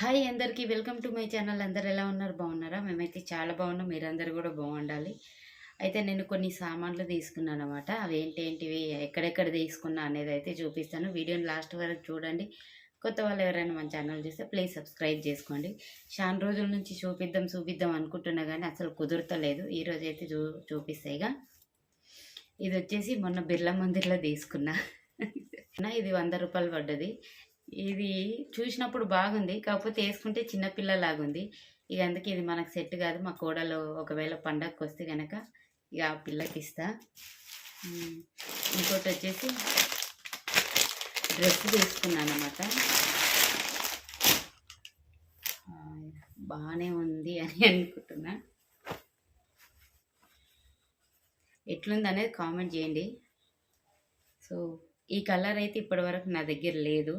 Hi అందరికీ welcome to my channel. అందరు ఎలా ఉన్నారు? బాగున్నారా? మేమైతే చాలా బాగున్నాం. మీరందరూ కూడా బాగుండాలి. అయితే నేను కొన్ని సామాన్లు తీసుకున్నాను అనమాట అవి ఏంటి ఏంటివి ఎక్కడెక్కడ తీసుకున్నా అనేది అయితే చూపిస్తాను. వీడియోని లాస్ట్ వరకు చూడండి. కొత్త వాళ్ళు ఎవరైనా మన ఛానల్ చూస్తే ప్లీజ్ సబ్స్క్రైబ్ చేసుకోండి. చాలా రోజుల నుంచి చూపిద్దాం చూపిద్దాం అనుకుంటున్నా కానీ అసలు కుదురుతలేదు. ఈరోజు అయితే చూ చూపిస్తాయిగా ఇది వచ్చేసి మొన్న బిర్లా మందిర్లో తీసుకున్నా. ఇది వంద రూపాయలు పడ్డది. ఇది చూసినప్పుడు బాగుంది. కాకపోతే వేసుకుంటే చిన్నపిల్లలాగుంది ఇక అందుకే ఇది మనకు సెట్ కాదు. మా కోడలు ఒకవేళ పండగకి వస్తే కనుక ఇక ఆ పిల్లకి ఇస్తా. ఇంకోటి వచ్చేసి డ్రెస్ తీసుకున్నాను అనమాట బాగానే ఉంది అని అనుకుంటున్నా. ఎట్లుంది అనేది కామెంట్ చేయండి. సో ఈ కలర్ అయితే ఇప్పటివరకు నా దగ్గర లేదు.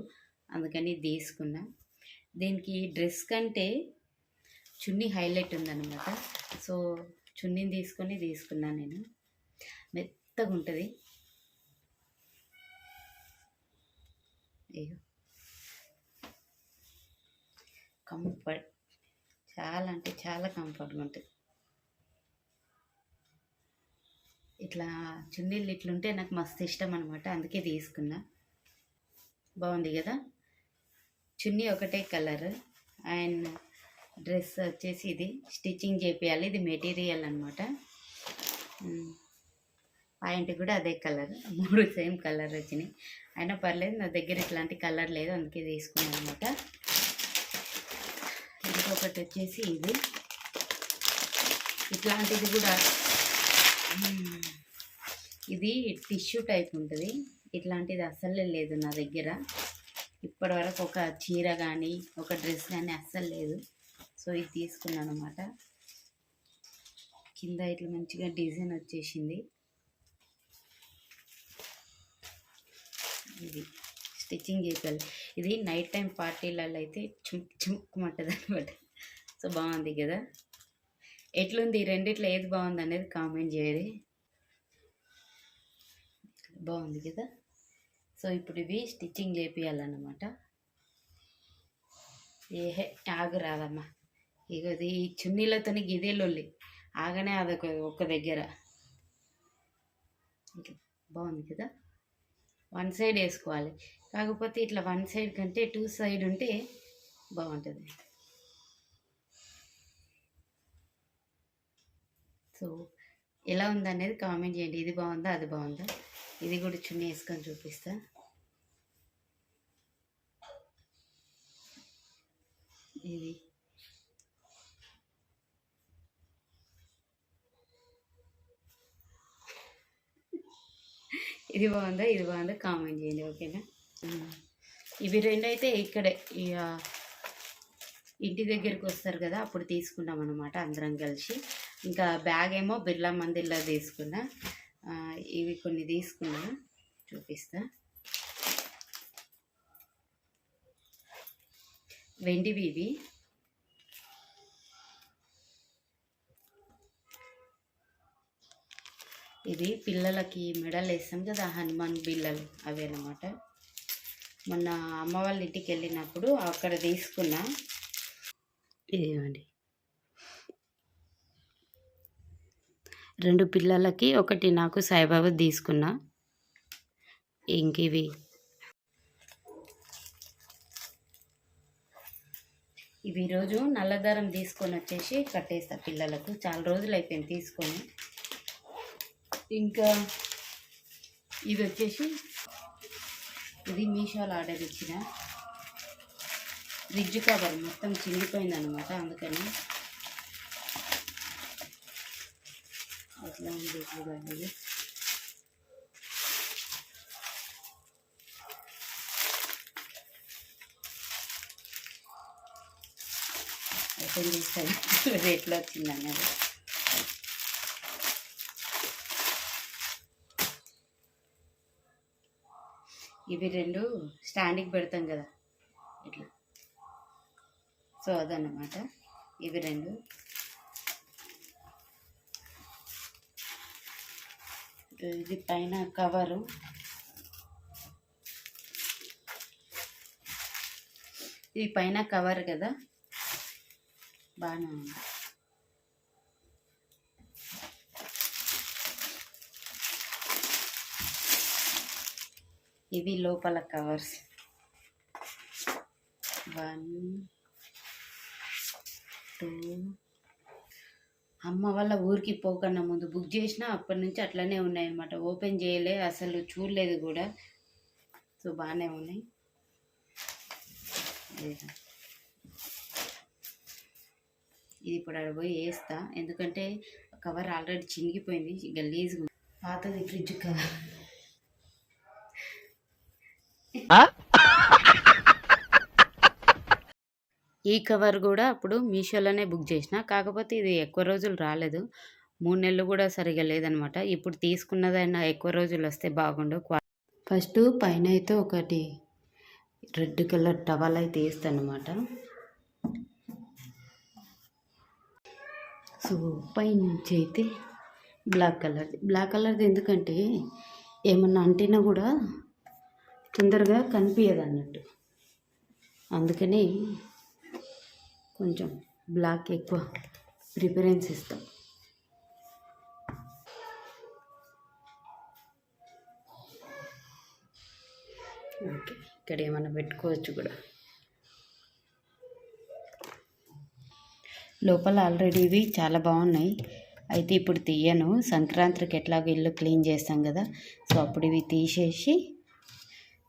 అందుకని తీసుకున్నా. దీనికి డ్రెస్ కంటే చున్నీ హైలైట్ ఉందన్నమాట. సో చున్నీని తీసుకొని తీసుకున్నా నేను. మెత్తగా ఉంటుంది. అయ్యో. కంఫర్ట్. చాలా అంటే చాలా కంఫర్ట్గా ఉంటుంది. ఇట్లా చున్నీళ్ళు ఇట్లుంటే నాకు మస్తు ఇష్టం అనమాట అందుకే తీసుకున్నా. బాగుంది కదా? చున్నీ ఒకటే కలర్. అండ్ డ్రెస్ వచ్చేసి ఇది స్టిచ్చింగ్ చేపియాలి. ఇది మెటీరియల్ అనమాట పాయింట్ కూడా అదే కలర్. మూడు సేమ్ కలర్ వచ్చినాయి. అయినా పర్లేదు నా దగ్గర ఇట్లాంటి కలర్ లేదు. అందుకే తీసుకున్నాను అనమాట ఇంకొకటి వచ్చేసి ఇది. ఇట్లాంటిది కూడా. ఇది టిష్యూ టైప్ ఉంటుంది. ఇట్లాంటిది అస్సలే లేదు నా దగ్గర. ఇప్పటివరకు ఒక చీర కానీ ఒక డ్రెస్ కానీ అస్సలు లేదు. సో ఇది తీసుకున్నాను అనమాట కింద ఇట్లా మంచిగా డిజైన్ వచ్చేసింది. ఇది స్టిచ్చింగ్ చేయాలి ఇది నైట్ టైం పార్టీలలో అయితే చుమ్క్ చుమ్క్కుమంటుంది అనమాట సో బాగుంది కదా? ఎట్లుంది? రెండిట్లో ఏది బాగుంది అనేది కామెంట్ చేయాలి బాగుంది కదా? సో ఇప్పుడు ఇవి స్టిచ్చింగ్ చేపియాలన్నమాట. ఏహే ఆగు రాదమ్మా. ఇక ఈ చున్నీలతో గిదే లొల్లి ఆగనే అదొక ఒక్క దగ్గర. బాగుంది కదా? వన్ సైడ్ వేసుకోవాలి. కాకపోతే ఇట్లా వన్ సైడ్ కంటే టూ సైడ్ ఉంటే బాగుంటుంది. సో ఎలా ఉందనేది కామెంట్ చేయండి. ఇది బాగుందా అది బాగుందా? ఇది కూడా చున్నీ వేసుకొని చూపిస్తా. ఇది. ఇది బాగుందా? ఇది బాగుందా? కామెంట్ చేయండి ఓకేనా? ఇవి రెండు అయితే ఇక్కడే ఇక ఇంటి దగ్గరికి వస్తారు కదా అప్పుడు తీసుకున్నాం అనమాట అందరం కలిసి. ఇంకా బ్యాగ్ ఏమో బిర్లా మందిర్లో తీసుకున్నా. ఇవి కొన్ని తీసుకున్నా చూపిస్తా. వెండివి ఇవి. ఇది పిల్లలకి మెడలు వేస్తాం కదా హనుమాన్ బిల్లలు అవి అన్నమాట. మొన్న అమ్మ వాళ్ళ ఇంటికి వెళ్ళినప్పుడు అక్కడ తీసుకున్నా. ఇదేమండి? రెండు పిల్లలకి ఒకటి నాకు సాయిబాబా తీసుకున్నా. ఇంక ఇవి. ఇవి ఈరోజు నల్లదారం తీసుకొని వచ్చేసి కట్టేస్తా పిల్లలకు. చాలా రోజులు అయిపోయింది తీసుకొని. ఇంకా ఇది వచ్చేసి ఇది మీషోలో ఆర్డర్ ఇచ్చిన. ఫ్రిడ్జ్ కవర్ మొత్తం చినిగిపోయింది అనమాట అందుకని. ఎట్లా ఉంది చూడండి ఇది. ఓపెన్ చేస్తాను రేట్లో వచ్చింది అన్నది ఇవి రెండు స్టాండ్కి పెడతాం కదా ఇట్లా. సో అదన్నమాట. ఇవి రెండు. ఇది పైన కవరు. ఇది పైన కవర్ కదా? బాగానే ఉంది. ఇవి లోపల కవర్స్. వన్ టూ అమ్మ వాళ్ళ ఊరికి పోకన్నా ముందు బుక్ చేసినా అప్పటి నుంచి అట్లనే ఉన్నాయి అనమాట ఓపెన్ చేయలే అసలు చూడలేదు కూడా. సో బాగానే ఉన్నాయి. ఇది ఇప్పుడు అక్కడ పోయి వేస్తా. ఎందుకంటే కవర్ ఆల్రెడీ చినిగిపోయింది గలీజ్గా పాతది ఫ్రిడ్జ్ కవర్ ఈ కవర్ కూడా అప్పుడు మీషోలోనే బుక్ చేసిన. కాకపోతే ఇది ఎక్కువ రోజులు రాలేదు. మూడు నెలలు కూడా సరిగా లేదనమాట. ఇప్పుడు తీసుకున్నదైనా ఎక్కువ రోజులు వస్తే బాగుండు. క్వా ఫస్ట్ పైన అయితే ఒకటి రెడ్ కలర్ టవల్ అయితే వేస్తాను అనమాట సో పైనుంచి అయితే బ్లాక్ కలర్ది బ్లాక్ కలర్ది ఎందుకంటే ఏమన్నా అంటినా కూడా తొందరగా కనిపించదు అన్నట్టు అందుకని కొంచెం బ్లాక్ ఎక్కువ ప్రిఫరెన్స్ ఇస్తాం. ఓకే ఇక్కడ ఏమైనా పెట్టుకోవచ్చు కూడా. లోపల ఆల్రెడీ ఇవి చాలా బాగున్నాయి. అయితే ఇప్పుడు తీయను. సంక్రాంతికి ఎట్లాగో ఇల్లు క్లీన్ చేస్తాం కదా. సో అప్పుడు ఇవి తీసేసి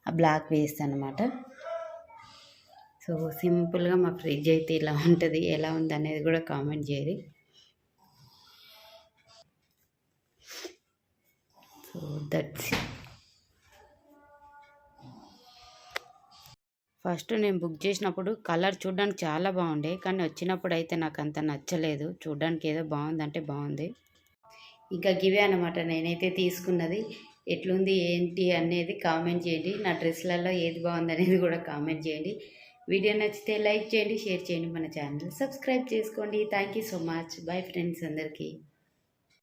ఆ బ్లాక్ వేస్తాను అనమాట సో సింపుల్గా మా ఫ్రిడ్జ్ అయితే ఇలా ఉంటుంది. ఎలా ఉంది అనేది కూడా కామెంట్ చేయరు సో దట్స్ ఫస్ట్ నేను బుక్ చేసినప్పుడు కలర్ చూడడానికి చాలా బాగుండే కానీ వచ్చినప్పుడు అయితే నాకు అంత నచ్చలేదు. చూడడానికి ఏదో బాగుందంటే బాగుంది. ఇంకా గివే అనమాట నేనైతే తీసుకున్నది. ఎట్లుంది ఏంటి అనేది కామెంట్ చేయండి. నా డ్రెస్లలో ఏది బాగుంది అనేది కూడా కామెంట్ చేయండి. వీడియో నచ్చితే లైక్ చేయండి షేర్ చేయండి మన ఛానల్. సబ్స్క్రైబ్ చేసుకోండి. Thank you so much bye friends అందరికీ.